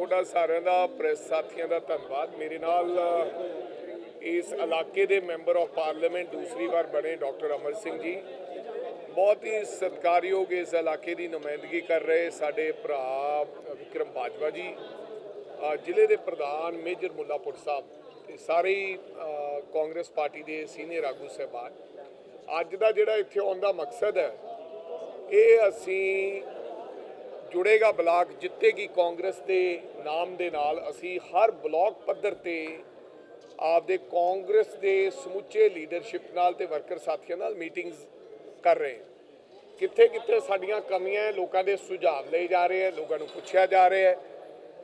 ਤੁਹਾਡਾ ਸਾਰਿਆਂ ਦਾ ਪ੍ਰੈਸ ਸਾਥੀਆਂ ਦਾ ਧੰਨਵਾਦ। ਮੇਰੇ ਨਾਲ ਇਸ ਇਲਾਕੇ ਦੇ ਮੈਂਬਰ ਆਫ ਪਾਰਲੀਮੈਂਟ ਦੂਸਰੀ ਵਾਰ ਬਣੇ ਡਾਕਟਰ ਅਮਰ ਸਿੰਘ ਜੀ। ਬਹੁਤ ਹੀ ਸਤਿਕਾਰਯੋਗ ਇਸ ਇਲਾਕੇ ਦੀ ਨੁਮਾਇੰਦਗੀ ਕਰ ਰਹੇ ਸਾਡੇ ਭਰਾ ਵਿਕਰਮ ਬਾਜਵਾ ਜੀ ਜ਼ਿਲ੍ਹੇ ਦੇ ਪ੍ਰਧਾਨ ਮੇਜਰ ਮੁੱਲਾਪੁਰ ਸਾਹਿਬ ਤੇ ਸਾਰੇ ਹੀ, ਕਾਂਗਰਸ ਪਾਰਟੀ ਦੇ ਸੀਨੀਅਰ ਆਗੂ ਸਹਿਬਾਨ। ਅੱਜ ਦਾ ਜਿਹੜਾ ਇੱਥੇ ਆਉਣ ਦਾ ਮਕਸਦ ਹੈ ਇਹ ਅਸੀਂ ਜੁੜੇਗਾ ਬਲਾਕ, ਜਿੱਤੇਗੀ ਕਾਂਗਰਸ ਦੇ ਨਾਮ ਦੇ ਨਾਲ। ਅਸੀਂ ਹਰ ਬਲਾਕ ਪੱਧਰ ਤੇ ਆਪਦੇ ਕਾਂਗਰਸ ਦੇ ਸਮੁੱਚੇ ਲੀਡਰਸ਼ਿਪ ਨਾਲ ਤੇ ਵਰਕਰ ਸਾਥੀਆਂ ਨਾਲ ਮੀਟਿੰਗਸ ਕਰ ਰਹੇ ਕਿੱਥੇ ਕਿੱਥੇ ਸਾਡੀਆਂ ਕਮੀਆਂ ਹੈ, ਲੋਕਾਂ ਦੇ ਸੁਝਾਅ ਲਏ ਜਾ ਰਹੇ ਹੈ, ਲੋਕਾਂ ਨੂੰ ਪੁੱਛਿਆ ਜਾ ਰਿਹਾ ਹੈ।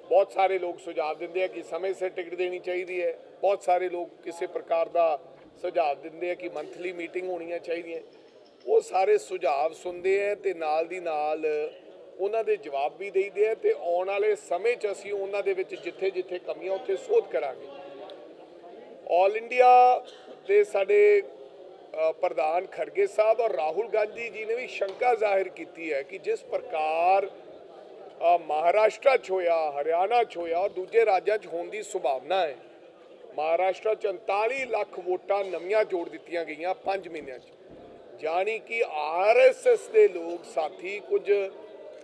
ਬਹੁਤ ਸਾਰੇ ਲੋਕ ਸੁਝਾਅ ਦਿੰਦੇ ਆ ਕਿ ਸਮੇਂ ਸਿਰ ਟਿਕਟ ਦੇਣੀ ਚਾਹੀਦੀ ਹੈ। ਬਹੁਤ ਸਾਰੇ ਲੋਕ ਕਿਸੇ ਪ੍ਰਕਾਰ ਦਾ ਸੁਝਾਅ ਦਿੰਦੇ ਆ ਕਿ ਮੰਥਲੀ ਮੀਟਿੰਗ ਹੋਣੀਆਂ ਚਾਹੀਦੀਆਂ। ਉਹ ਸਾਰੇ ਸੁਝਾਅ ਸੁਣਦੇ ਆ ਤੇ ਨਾਲ ਦੀ ਨਾਲ ਉਹਨਾਂ ਦੇ ਜਵਾਬ ਵੀ ਦੇਈਦੇ ਆ ਤੇ ਆਉਣ ਵਾਲੇ ਸਮੇਂ 'ਚ ਅਸੀਂ ਉਹਨਾਂ ਦੇ ਵਿੱਚ ਜਿੱਥੇ ਜਿੱਥੇ ਕਮੀਆਂ ਉੱਥੇ ਸੋਧ ਕਰਾਂਗੇ। ਆਲ ਇੰਡੀਆ ਦੇ ਸਾਡੇ ਪ੍ਰਧਾਨ ਖਰਗੇ ਸਾਹਿਬ ਔਰ ਰਾਹੁਲ ਗਾਂਧੀ ਜੀ ਨੇ ਵੀ ਸ਼ੰਕਾ ਜ਼ਾਹਿਰ ਕੀਤੀ ਹੈ ਕਿ ਜਿਸ ਪ੍ਰਕਾਰ ਮਹਾਰਾਸ਼ਟਰ 'ਚ ਹੋਇਆ, ਹਰਿਆਣਾ 'ਚ ਹੋਇਆ ਔਰ ਦੂਜੇ ਰਾਜਾਂ 'ਚ ਹੋਣ ਦੀ ਸੰਭਾਵਨਾ ਹੈ। ਮਹਾਰਾਸ਼ਟਰ 'ਚ 39 ਲੱਖ ਵੋਟਾਂ ਨਵੀਆਂ ਜੋੜ ਦਿੱਤੀਆਂ ਗਈਆਂ 5 ਮਹੀਨਿਆਂ 'ਚ। ਜਾਣੀ ਕਿ ਆਰਐਸਐਸ ਦੇ ਲੋਕ ਸਾਥੀ ਕੁਝ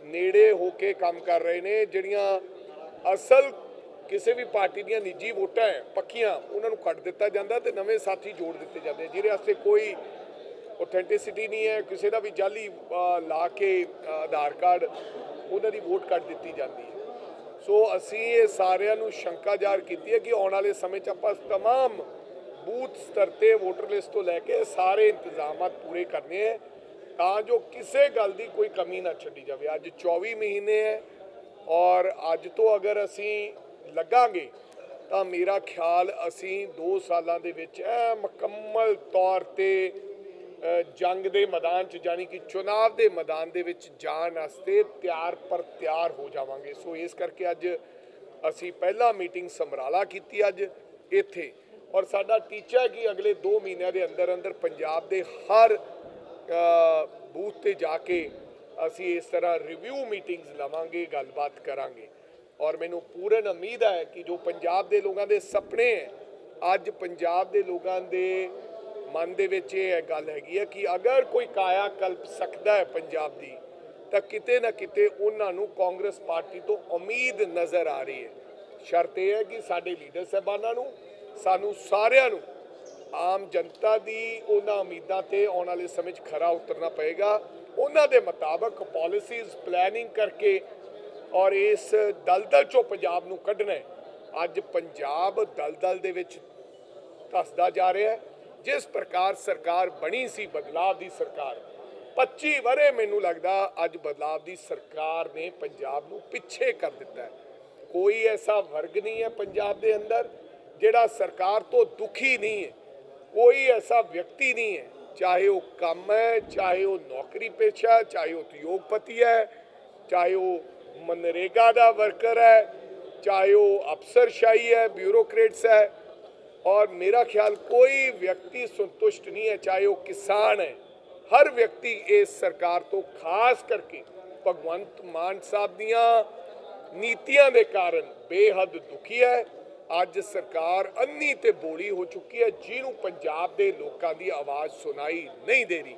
ਨੇੜੇ ਹੋ ਕੇ ਕੰਮ ਕਰ ਰਹੇ ਨੇ ਜਿਹੜੀਆਂ ਅਸਲ ਕਿਸੇ ਵੀ ਪਾਰਟੀ ਦੀਆਂ ਨਿੱਜੀ ਵੋਟਾਂ ਹੈ ਪੱਕੀਆਂ ਉਹਨਾਂ ਨੂੰ ਕੱਟ ਦਿੱਤਾ ਜਾਂਦਾ ਤੇ ਨਵੇਂ ਸਾਥੀ ਜੋੜ ਦਿੱਤੇ ਜਾਂਦੇ ਜਿਹਦੇ ਵਾਸਤੇ ਕੋਈ ਆਥੈਂਟਿਸਿਟੀ ਨਹੀਂ ਹੈ ਕਿਸੇ ਦਾ ਵੀ ਜਾਲੀ ਅ, ਲਾ ਕੇ ਅ, ਆਧਾਰ ਕਾਰਡ ਉਹਨਾਂ ਦੀ ਵੋਟ ਕੱਟ ਦਿੱਤੀ ਜਾਂਦੀ ਹੈ ਸੋ ਅਸੀਂ ਇਹ ਸਾਰਿਆਂ ਨੂੰ ਸ਼ੰਕਾ ਜ਼ਾਹਰ ਕੀਤੀ ਹੈ ਕਿ ਆਉਣ ਵਾਲੇ ਸਮੇਂ 'ਚ ਆਪਾਂ तमाम ਬੂਥ ਸਤਰ ਤੇ ਵੋਟਰ ਲਿਸਟ ਤੋਂ ਲੈ ਕੇ ਸਾਰੇ ਇੰਤਜ਼ਾਮਾਤ ਪੂਰੇ ਕਰਨੇ ਹੈ ਤਾਂ ਜੋ ਕਿਸੇ ਗੱਲ ਦੀ ਕੋਈ ਕਮੀ ਨਾ ਛੱਡੀ ਜਾਵੇ। ਅੱਜ 24 ਮਹੀਨੇ ਹੈ ਔਰ ਅੱਜ ਤੋਂ ਅਗਰ ਅਸੀਂ ਲੱਗਾਂਗੇ ਤਾਂ ਮੇਰਾ ਖਿਆਲ ਅਸੀਂ 2 ਸਾਲਾਂ ਦੇ ਵਿੱਚ ਐ ਮੁਕੰਮਲ ਤੌਰ ਤੇ ਜੰਗ ਦੇ ਮੈਦਾਨ 'ਚ ਜਾਨੀ ਕਿ ਚੁਣਾਵ ਦੇ ਮੈਦਾਨ ਦੇ ਵਿੱਚ ਜਾਣ ਵਾਸਤੇ ਤਿਆਰ ਪਰ ਤਿਆਰ ਹੋ ਜਾਵਾਂਗੇ। ਸੋ ਇਸ ਕਰਕੇ ਅੱਜ ਅਸੀਂ ਪਹਿਲਾ ਮੀਟਿੰਗ ਸਮਰਾਲਾ ਕੀਤੀ ਅੱਜ ਇੱਥੇ ਔਰ ਸਾਡਾ ਟੀਚਾ ਕਿ ਅਗਲੇ 2 ਮਹੀਨਿਆਂ ਦੇ ਅੰਦਰ ਅੰਦਰ ਪੰਜਾਬ ਦੇ ਹਰ ਬੂਥ ਤੇ ਜਾ ਕੇ ਅਸੀਂ ਇਸ ਤਰ੍ਹਾਂ ਰਿਵਿਊ ਮੀਟਿੰਗਸ ਲਵਾਂਗੇ, ਗੱਲਬਾਤ ਕਰਾਂਗੇ। ਔਰ ਮੈਨੂੰ ਪੂਰਨ ਉਮੀਦ ਹੈ ਕਿ ਜੋ ਪੰਜਾਬ ਦੇ ਲੋਕਾਂ ਦੇ ਸੁਪਨੇ ਹੈ, ਅੱਜ ਪੰਜਾਬ ਦੇ ਲੋਕਾਂ ਦੇ ਮਨ ਦੇ ਵਿੱਚ ਇਹ ਗੱਲ ਹੈਗੀ ਹੈ ਕਿ ਅਗਰ ਕੋਈ ਕਾਇਆ ਕਲਪ ਸਕਦਾ ਹੈ ਪੰਜਾਬ ਦੀ, ਤਾਂ ਕਿਤੇ ਨਾ ਕਿਤੇ ਉਹਨਾਂ ਨੂੰ ਕਾਂਗਰਸ ਪਾਰਟੀ ਤੋਂ ਉਮੀਦ ਨਜ਼ਰ ਆ ਰਹੀ ਹੈ। ਸ਼ਰਤ ਇਹ ਹੈ ਕਿ ਸਾਡੇ ਲੀਡਰ ਸਾਹਿਬਾਨਾਂ ਨੂੰ, ਸਾਨੂੰ ਸਾਰਿਆਂ ਨੂੰ ਆਮ ਜਨਤਾ ਦੀ ਉਹਨਾਂ ਉਮੀਦਾਂ ਤੇ ਆਉਣ ਵਾਲੇ ਸਮੇਂ 'ਚ ਖਰਾ ਉਤਰਨਾ ਪਏਗਾ। ਉਹਨਾਂ ਦੇ ਮੁਤਾਬਕ ਪਾਲਿਸੀਜ਼ ਪਲੈਨਿੰਗ ਕਰਕੇ ਔਰ ਇਸ ਦਲਦਲ ਚੋਂ ਪੰਜਾਬ ਨੂੰ ਕੱਢਣਾ ਹੈ। ਅੱਜ ਪੰਜਾਬ ਦਲਦਲ ਦੇ ਵਿੱਚ ਧੱਸਦਾ ਜਾ ਰਿਹਾ ਹੈ। ਜਿਸ ਪ੍ਰਕਾਰ ਸਰਕਾਰ ਬਣੀ ਸੀ ਬਦਲਾਅ ਦੀ ਸਰਕਾਰ। 25 ਵਰੇ ਮੈਨੂੰ ਲੱਗਦਾ ਅੱਜ ਬਦਲਾਅ ਦੀ ਸਰਕਾਰ ਨੇ ਪੰਜਾਬ ਨੂੰ ਪਿੱਛੇ ਕਰ ਦਿੱਤਾ ਹੈ। ਕੋਈ ਐਸਾ ਵਰਗ ਨਹੀਂ ਹੈ ਪੰਜਾਬ ਦੇ ਅੰਦਰ ਜਿਹੜਾ ਸਰਕਾਰ ਤੋਂ ਦੁਖੀ ਨਹੀਂ ਹੈ। ਕੋਈ ਐਸਾ ਵਿਅਕਤੀ ਨਹੀਂ ਹੈ ਚਾਹੇ ਉਹ ਕੰਮ ਹੈ ਚਾਹੇ ਉਹ ਨੌਕਰੀ ਪੇਸ਼ਾ ਹੈ, ਚਾਹੇ ਉਹ ਉਦਯੋਗਪਤੀ ਹੈ ਚਾਹੇ ਉਹ ਮਨਰੇਗਾ ਦਾ ਵਰਕਰ ਹੈ ਚਾਹੇ ਉਹ ਅਫਸਰਸ਼ਾਹੀ ਹੈ ਬਿਊਰੋਕਰੇਟਸ ਹੈ ਔਰ ਮੇਰਾ ਖਿਆਲ ਕੋਈ ਵਿਅਕਤੀ ਸੰਤੁਸ਼ਟ ਨਹੀਂ ਹੈ ਚਾਹੇ ਉਹ ਕਿਸਾਨ ਹੈ ਹਰ ਵਿਅਕਤੀ ਇਸ ਸਰਕਾਰ ਤੋਂ ਖਾਸ ਕਰਕੇ ਭਗਵੰਤ ਮਾਨ ਸਾਹਿਬ ਦੀਆਂ ਨੀਤੀਆਂ ਦੇ ਕਾਰਨ ਬੇਹੱਦ ਦੁਖੀ ਹੈ ਅੱਜ ਸਰਕਾਰ ਅੰਨੀ ਤੇ ਬੋਲੀ ਹੋ ਚੁੱਕੀ ਹੈ, ਜਿਹਨੂੰ ਪੰਜਾਬ ਦੇ ਲੋਕਾਂ ਦੀ ਆਵਾਜ਼ ਸੁਣਾਈ ਨਹੀਂ ਦੇ ਰਹੀ।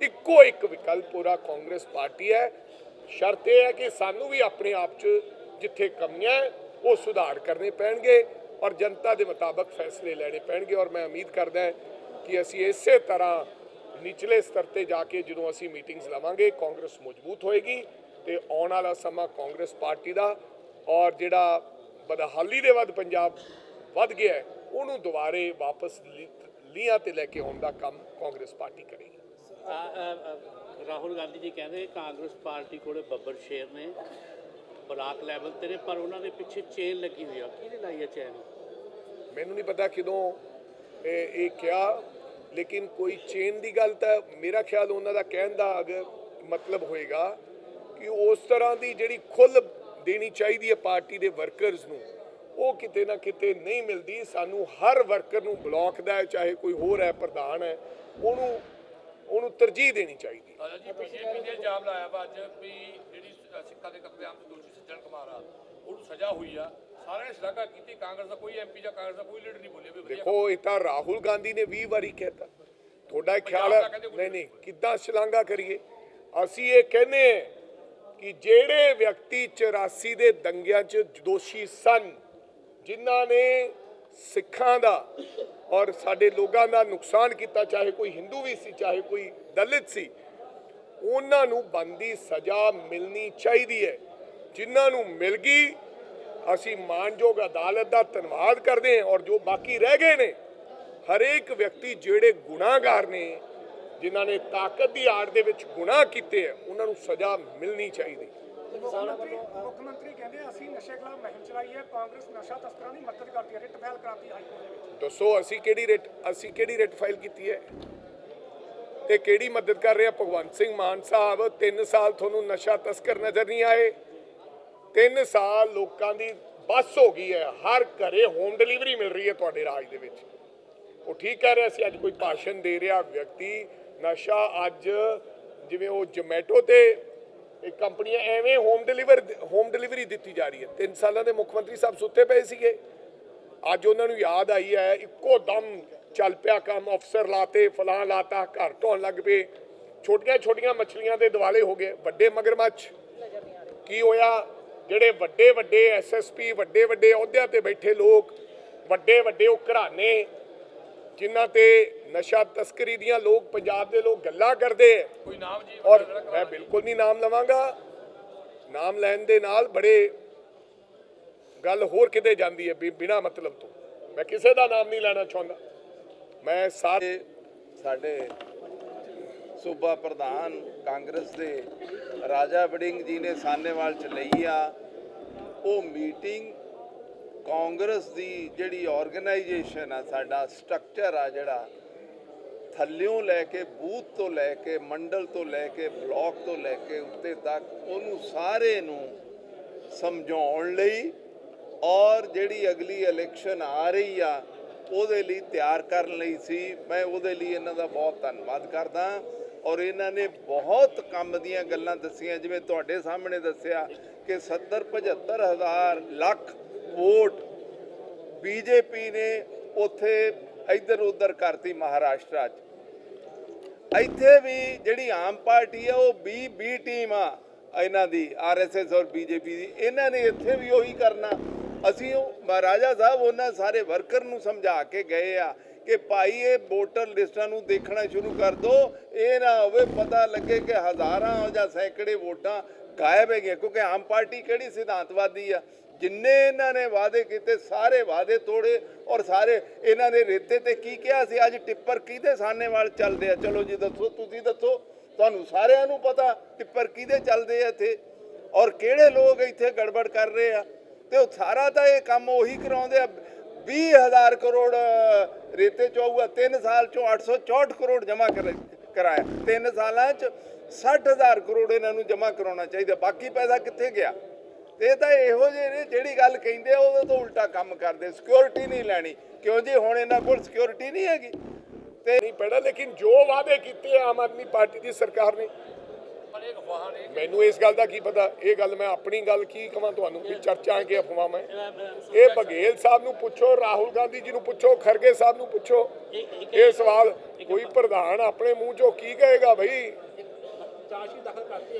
ਇੱਕੋ ਇੱਕ ਵਿਕਲਪ ਪੂਰਾ ਕਾਂਗਰਸ ਪਾਰਟੀ ਹੈ। ਸ਼ਰਤ ਇਹ ਹੈ ਕਿ ਸਾਨੂੰ ਵੀ ਆਪਣੇ ਆਪ 'ਚ ਜਿੱਥੇ ਕਮੀਆਂ ਉਹ ਸੁਧਾਰ ਕਰਨੇ ਪੈਣਗੇ ਔਰ ਜਨਤਾ ਦੇ ਮੁਤਾਬਕ ਫੈਸਲੇ ਲੈਣੇ ਪੈਣਗੇ। ਔਰ ਮੈਂ ਉਮੀਦ ਕਰਦਾ ਹਾਂ ਕਿ ਅਸੀਂ ਇਸੇ ਤਰ੍ਹਾਂ ਨਿਚਲੇ ਸਤਰ ਤੇ ਜਾ ਕੇ ਜਦੋਂ ਅਸੀਂ ਮੀਟਿੰਗਸ ਲਵਾਂਗੇ, ਕਾਂਗਰਸ ਮਜ਼ਬੂਤ ਹੋਏਗੀ ਤੇ ਆਉਣ ਵਾਲਾ ਸਮਾਂ ਕਾਂਗਰਸ ਪਾਰਟੀ ਦਾ ਔਰ ਜਿਹੜਾ ਬਦਹਾਲੀ ਦੇ ਵੱਧ ਪੰਜਾਬ ਵੱਧ ਗਿਆ ਉਹਨੂੰ ਦੁਬਾਰੇ ਵਾਪਸ ਲੀ- ਲੀਹਾਂ ਤੇ ਲੈ ਕੇ ਆਉਣ ਦਾ ਕੰਮ ਕਾਂਗਰਸ ਪਾਰਟੀ ਕਰੇਗੀ। ਰਾਹੁਲ ਗਾਂਧੀ ਜੀ ਕਹਿੰਦੇ ਕਾਂਗਰਸ ਪਾਰਟੀ ਕੋਲੇ ਬੱਬਰ ਸ਼ੇਰ ਨੇ ਬਲਾਕ ਲੈਵਲ ਤੇ ਨੇ ਪਰ ਉਹਨਾਂ ਦੇ ਪਿੱਛੇ ਚੇਨ ਲੱਗੀ ਹੋਈ ਆ। ਕਿਹਨੇ ਲਾਈ ਆ ਚੈਨ? ਮੈਨੂੰ ਨਹੀਂ ਪਤਾ ਕਿਦੋਂ ਇਹ ਇਹ ਕਿਹਾ ਲੇਕਿਨ ਕੋਈ ਚੇਨ ਦੀ ਗੱਲ ਤਾਂ ਮੇਰਾ ਖਿਆਲ ਉਹਨਾਂ ਦਾ ਕਹਿਣ ਦਾ ਅਗਰ ਮਤਲਬ ਹੋਏਗਾ ਕਿ ਉਸ ਤਰ੍ਹਾਂ ਦੀ ਜਿਹੜੀ ਖੁੱਲ ਦੇਣੀ ਚਾਹੀਦੀ ਹੈ ਪਾਰਟੀ ਦੇ ਵਰਕਰਸ ਨੂੰ। ਉਹ ਕਿਤੇ ਨਾ ਕਿਤੇ ਨਹੀਂ ਮਿਲਦੀ। ਸਾਨੂੰ ਹਰ ਵਰਕਰ ਨੂੰ ਬਲਾਕ ਦਾ ਹੈ, ਚਾਹੇ ਕੋਈ ਹੋਰ ਹੈ ਪ੍ਰਧਾਨ ਹੈ ਉਹਨੂੰ ਉਹਨੂੰ ਤਰਜੀਹ ਦੇਣੀ ਚਾਹੀਦੀ। ਹੈ ਜੀ ਬੀਜੇਪੀ ਨੇ ਇਲਜ਼ਾਮ ਲਾਇਆ ਵਾ ਅੱਜ ਵੀ ਜਿਹੜੀ ਸਿੱਖਾਂ ਦੇ ਕਤਲੇਆਮ ਦੇ ਦੋਸ਼ੀ ਸੱਜਣ ਕੁਮਾਰ ਆ ਉਹਨੂੰ ਸਜ਼ਾ ਹੋਈ ਆ। ਸਾਰਿਆਂ ਨੇ ਸ਼ਲਾਘਾ ਕੀਤੀ ਕਾਂਗਰਸ ਦਾ ਕੋਈ ਐਮਪੀ ਜਾਂ ਕਾਂਗਰਸ ਦਾ ਕੋਈ ਲੀਡਰ ਨਹੀਂ ਬੋਲਿਆ ਵੀ ਵਧੀਆ ਦੇਖੋ ਇਹ ਤਾਂ ਰਾਹੁਲ ਗਾਂਧੀ ਨੇ 20 ਵਾਰੀ ਕਹਿਤਾ। ਤੁਹਾਡਾ ਖਿਆਲ ਨਹੀਂ ਨਹੀਂ ਕਿੱਦਾਂ ਸ਼ਲਾਘਾ ਕਰੀਏ? ਅਸੀਂ ਇਹ ਕਹਿੰਦੇ ਕਿ ਜਿਹੜੇ ਵਿਅਕਤੀ 84 ਦੇ ਦੰਗਿਆਂ 'ਚ ਦੋਸ਼ੀ ਸਨ, ਜਿਨ੍ਹਾਂ ਨੇ ਸਿੱਖਾਂ ਦਾ ਔਰ ਸਾਡੇ ਲੋਕਾਂ ਦਾ ਨੁਕਸਾਨ ਕੀਤਾ, ਚਾਹੇ ਕੋਈ ਹਿੰਦੂ ਵੀ ਸੀ, ਚਾਹੇ ਕੋਈ ਦਲਿਤ ਸੀ, ਉਹਨਾਂ ਨੂੰ ਬੰਦੀ ਸਜ਼ਾ ਮਿਲਣੀ ਚਾਹੀਦੀ ਹੈ। ਜਿਨ੍ਹਾਂ ਨੂੰ ਮਿਲ ਗਈ, ਅਸੀਂ ਮਾਨਯੋਗ ਅਦਾਲਤ ਦਾ ਧੰਨਵਾਦ ਕਰਦੇ ਹਾਂ ਔਰ ਜੋ ਬਾਕੀ ਰਹਿ ਗਏ ਨੇ, ਹਰੇਕ ਵਿਅਕਤੀ ਜਿਹੜੇ ਗੁਨਾਹਗਾਰ ਨੇ ਜਿਨ੍ਹਾਂ ਨੇ ਤਾਕਤ ਦੀ ਆੜ ਦੇ ਵਿੱਚ ਗੁਨਾਹ ਕੀਤੇ ਆ ਉਹਨਾਂ ਨੂੰ ਸਜ਼ਾ ਮਿਲਣੀ ਚਾਹੀਦੀ। ਮੁੱਖ ਮੰਤਰੀ ਮੁੱਖ ਮੰਤਰੀ ਕਹਿੰਦੇ ਅਸੀਂ ਨਸ਼ੇ ਖਿਲਾਫ ਮੁਹਿੰਮ ਚਲਾਈ ਹੈ ਕਾਂਗਰਸ ਨਸ਼ਾ ਤਸਕਰਾਂ ਦੀ ਮਦਦ ਕਰਦੀ ਹੈ ਰਿਟ ਫਾਈਲ ਕਰਾਤੀ ਹਾਈ ਕੋਰਟ ਦੇ ਵਿੱਚ। ਦੱਸੋ ਅਸੀਂ ਕਿਹੜੀ ਰੇਟ ਅਸੀਂ ਕਿਹੜੀ ਰੇਟ ਫਾਈਲ ਕੀਤੀ ਹੈ? ਤੇ ਕਿਹੜੀ ਮਦਦ ਕਰ ਰਹੇ ਭਗਵੰਤ ਸਿੰਘ ਮਾਨ ਸਾਹਿਬ 3 ਸਾਲ ਤੁਹਾਨੂੰ ਨਸ਼ਾ ਤਸਕਰ ਨਜ਼ਰ ਨਹੀਂ ਆਏ। 3 ਸਾਲ ਲੋਕਾਂ ਦੀ ਬੱਸ ਹੋ ਗਈ ਹੈ ਹਰ ਘਰੇ ਹੋਮ ਡਿਲੀਵਰੀ ਮਿਲ ਰਹੀ ਹੈ ਤੁਹਾਡੇ ਰਾਜ ਦੇ ਵਿੱਚ। ਉਹ ਠੀਕ ਕਹਿ ਰਿਹਾ ਸੀ ਅੱਜ ਕੋਈ ਭਾਸ਼ਣ ਦੇ ਰਿਹਾ ਵਿਅਕਤੀ ਨਸ਼ਾ ਅੱਜ ਜਿਵੇਂ ਉਹ ਜੋਮੈਟੋ ਤੇ ਇਹ ਕੰਪਨੀਆਂ ਐਵੇਂ ਹੋਮ ਡਿਲੀਵਰ ਹੋਮ ਡਿਲੀਵਰੀ ਦਿੱਤੀ ਜਾ ਰਹੀ ਹੈ। ਤਿੰਨ ਸਾਲਾਂ ਦੇ ਮੁੱਖ ਮੰਤਰੀ ਸਾਹਿਬ ਸੁੱਤੇ ਪਏ ਸੀਗੇ। ਅੱਜ ਉਹਨਾਂ ਨੂੰ ਯਾਦ ਆਈ ਹੈ, ਇੱਕੋ ਦਮ ਚੱਲ ਪਿਆ ਕੰਮ, ਅਫਸਰ ਲਾਤੇ ਫਲਾਂ ਲਾਤਾ, ਘਰ ਢੋਣ ਲੱਗ ਪਏ। ਛੋਟੀਆਂ ਛੋਟੀਆਂ ਮੱਛਲੀਆਂ ਦੇ ਦਿਵਾਲੇ ਹੋ ਗਏ, ਵੱਡੇ ਮਗਰਮੱਛ। ਕੀ ਹੋਇਆ? ਜਿਹੜੇ ਵੱਡੇ ਵੱਡੇ ਐਸਐਸਪੀ ਵੱਡੇ ਵੱਡੇ ਅਹੁਦਿਆਂ ਤੇ ਬੈਠੇ ਲੋਕ, ਵੱਡੇ ਵੱਡੇ ਉਹ ਘਰਾਣੇ ਜਿਨ੍ਹਾਂ ਤੇ ਨਸ਼ਾ ਤਸਕਰੀ ਦੀਆਂ ਲੋਕ ਪੰਜਾਬ ਦੇ ਲੋਕ ਗੱਲਾਂ ਕਰਦੇ ਹੈ ਕੋਈ ਨਾਮ ਜੀ? ਔਰ ਮੈਂ ਬਿਲਕੁਲ ਨਹੀਂ ਨਾਮ ਲਵਾਂਗਾ। ਨਾਮ ਲੈਣ ਦੇ ਨਾਲ ਬੜੇ ਗੱਲ ਹੋਰ ਕਿਤੇ ਜਾਂਦੀ ਹੈ ਬਿ- ਬਿਨਾਂ ਮਤਲਬ ਤੋਂ। ਮੈਂ ਕਿਸੇ ਦਾ ਨਾਮ ਨਹੀਂ ਲੈਣਾ ਚਾਹੁੰਦਾ। ਮੈਂ ਸਾਰੇ ਸਾਡੇ ਸੂਬਾ ਪ੍ਰਧਾਨ ਕਾਂਗਰਸ ਦੇ ਰਾਜਾ ਵੜਿੰਗ ਜੀ ਨੇ ਸਾਨੇਵਾਲ ਚ ਲਈ ਆ। ਉਹ ਮੀਟਿੰਗ ਕਾਂਗਰਸ ਦੀ ਜਿਹੜੀ ਆਰਗੇਨਾਈਜੇਸ਼ਨ ਆ ਸਾਡਾ ਸਟਰਕਚਰ ਆ ਜਿਹੜਾ ਥੱਲਿਓਂ ਲੈ ਕੇ ਬੂਥ ਤੋਂ ਲੈ ਕੇ ਮੰਡਲ ਤੋਂ ਲੈ ਕੇ ਬਲਾਕ ਤੋਂ ਲੈ ਕੇ ਉੱਤੇ ਤੱਕ ਉਹਨੂੰ ਸਾਰੇ ਨੂੰ ਸਮਝਾਉਣ ਲਈ ਔਰ ਜਿਹੜੀ ਅਗਲੀ ਇਲੈਕਸ਼ਨ ਆ ਰਹੀ ਆ, ਉਹਦੇ ਲਈ ਤਿਆਰ ਕਰਨ ਲਈ ਸੀ। ਮੈਂ ਉਹਦੇ ਲਈ ਇਹਨਾਂ ਦਾ ਬਹੁਤ ਧੰਨਵਾਦ ਕਰਦਾ ਔਰ ਇਹਨਾਂ ਨੇ ਬਹੁਤ ਕੰਮ ਦੀਆਂ ਗੱਲਾਂ ਦੱਸੀਆਂ, ਜਿਵੇਂ ਤੁਹਾਡੇ ਸਾਹਮਣੇ ਦੱਸਿਆ ਕਿ 70 75 ਹਜ਼ਾਰ ਲੱਖ ਵੋਟ ਬੀਜੇਪੀ ਨੇ ਉੱਥੇ ਇੱਧਰ ਉੱਧਰ ਕਰਤੀ ਮਹਾਰਾਸ਼ਟਰ 'ਚ ਇੱਥੇ ਵੀ ਜਿਹੜੀ ਆਮ ਪਾਰਟੀ ਆ, ਉਹ ਬੀ ਬੀ ਟੀਮ ਆ ਇਹਨਾਂ ਦੀ ਆਰਐਸਐਸ ਔਰ ਬੀਜੇਪੀ ਦੀ। ਇਹਨਾਂ ਨੇ ਇੱਥੇ ਵੀ ਉਹੀ ਕਰਨਾ। ਅਸੀਂ ਉਹ ਮਹਾਰਾਜਾ ਸਾਹਿਬ ਉਹਨਾਂ ਸਾਰੇ ਵਰਕਰ ਨੂੰ ਸਮਝਾ ਕੇ ਗਏ ਆ ਕਿ ਭਾਈ ਇਹ ਵੋਟਰ ਲਿਸਟਾਂ ਨੂੰ ਦੇਖਣਾ ਸ਼ੁਰੂ ਕਰ ਦਿਓ ਇਹ ਨਾ ਹੋਵੇ ਪਤਾ ਲੱਗੇ ਕਿ ਹਜ਼ਾਰਾਂ ਜਾਂ ਸੈਂਕੜੇ ਵੋਟਾਂ ਗਾਇਬ ਹੈਗੀਆਂ, ਕਿਉਂਕਿ ਆਮ ਪਾਰਟੀ ਕਿਹੜੀ ਸਿਧਾਂਤਵਾਦੀ ਆ? ਜਿੰਨੇ ਇਹਨਾਂ ਨੇ ਵਾਅਦੇ ਕੀਤੇ, ਸਾਰੇ ਵਾਅਦੇ ਤੋੜੇ ਔਰ ਸਾਰੇ ਇਹਨਾਂ ਦੇ ਰੇਤੇ ਤੇ ਕੀ ਕਿਹਾ ਸੀ? ਅੱਜ ਟਿੱਪਰ ਕਿਹਦੇ ਸਾਹਨੇਵਾਲ ਚੱਲਦੇ ਆ? ਚਲੋ ਜੀ ਦੱਸੋ, ਤੁਸੀਂ ਦੱਸੋ। ਤੁਹਾਨੂੰ ਸਾਰਿਆਂ ਨੂੰ ਪਤਾ ਟਿੱਪਰ ਕਿਹਦੇ ਚੱਲਦੇ ਆ ਇੱਥੇ ਔਰ ਕਿਹੜੇ ਲੋਕ ਇੱਥੇ ਗੜਬੜ ਕਰ ਰਹੇ ਆ? ਤੇ ਉਹ ਸਾਰਾ ਤਾਂ ਇਹ ਕੰਮ ਉਹੀ ਕਰਾਉਂਦੇ ਆ। 20000 ਕਰੋੜ ਰੇਤੇ ਚ ਆਊਗਾ। 3 ਸਾਲ ਚੋਂ 864 ਕਰੋੜ ਜਮ੍ਹਾਂ ਕਰਾਇਆ। 3 ਸਾਲਾਂ ਚ 60000 ਕਰੋੜ ਇਹਨਾਂ ਨੂੰ ਜਮ੍ਹਾਂ ਕਰਾਉਣਾ ਚਾਹੀਦਾ। ਬਾਕੀ ਪੈਸਾ ਕਿੱਥੇ ਗਿਆ? ਤੇ ਇਹ ਤਾਂ ਇਹੋ ਜਿਹੇ ਨੇ ਜਿਹੜੀ ਗੱਲ ਕਹਿੰਦੇ ਆ, ਉਹਦੇ ਤੋਂ ਉਲਟਾ ਕੰਮ ਕਰਦੇ। ਸਿਕਿਉਰਿਟੀ ਨਹੀਂ ਲੈਣੀ। ਕਿਉਂ ਜੀ? ਹੁਣ ਇਹਨਾਂ ਕੋਲ ਸਿਕਿਉਰਿਟੀ ਨਹੀਂ ਹੈਗੀ। ਤੇ ਨਹੀਂ ਪੈਣਾ ਲੇਕਿਨ ਜੋ ਵਾਅਦੇ ਕੀਤੇ ਆਮ ਆਦਮੀ ਪਾਰਟੀ ਦੀ ਸਰਕਾਰ ਨੇ। ਮੈਨੂੰ ਇਸ ਗੱਲ ਦਾ ਕੀ ਪਤਾ? ਇਹ ਗੱਲ ਮੈਂ ਆਪਣੀ ਗੱਲ ਕੀ ਕਵਾਂ ਤੁਹਾਨੂੰ? ਵੀ ਚਰਚਾ ਕੇ ਅਫਵਾਹ ਮੈਂ। ਇਹ ਬਘੇਲ ਸਾਹਿਬ ਨੂੰ ਪੁੱਛੋ, ਰਾਹੁਲ ਗਾਂਧੀ ਜੀ ਨੂੰ ਪੁੱਛੋ, ਖਰਗੇ ਸਾਹਿਬ ਨੂੰ ਪੁੱਛੋ। ਇਹ ਸਵਾਲ ਕੋਈ ਪ੍ਰਧਾਨ ਆਪਣੇ ਮੂੰਹ ਚੋਂ ਕੀ ਕਹੇਗਾ ਭਈ ਚਾਰਜਸ਼ੀਟ ਦਾਖਲ ਕਰਤੀ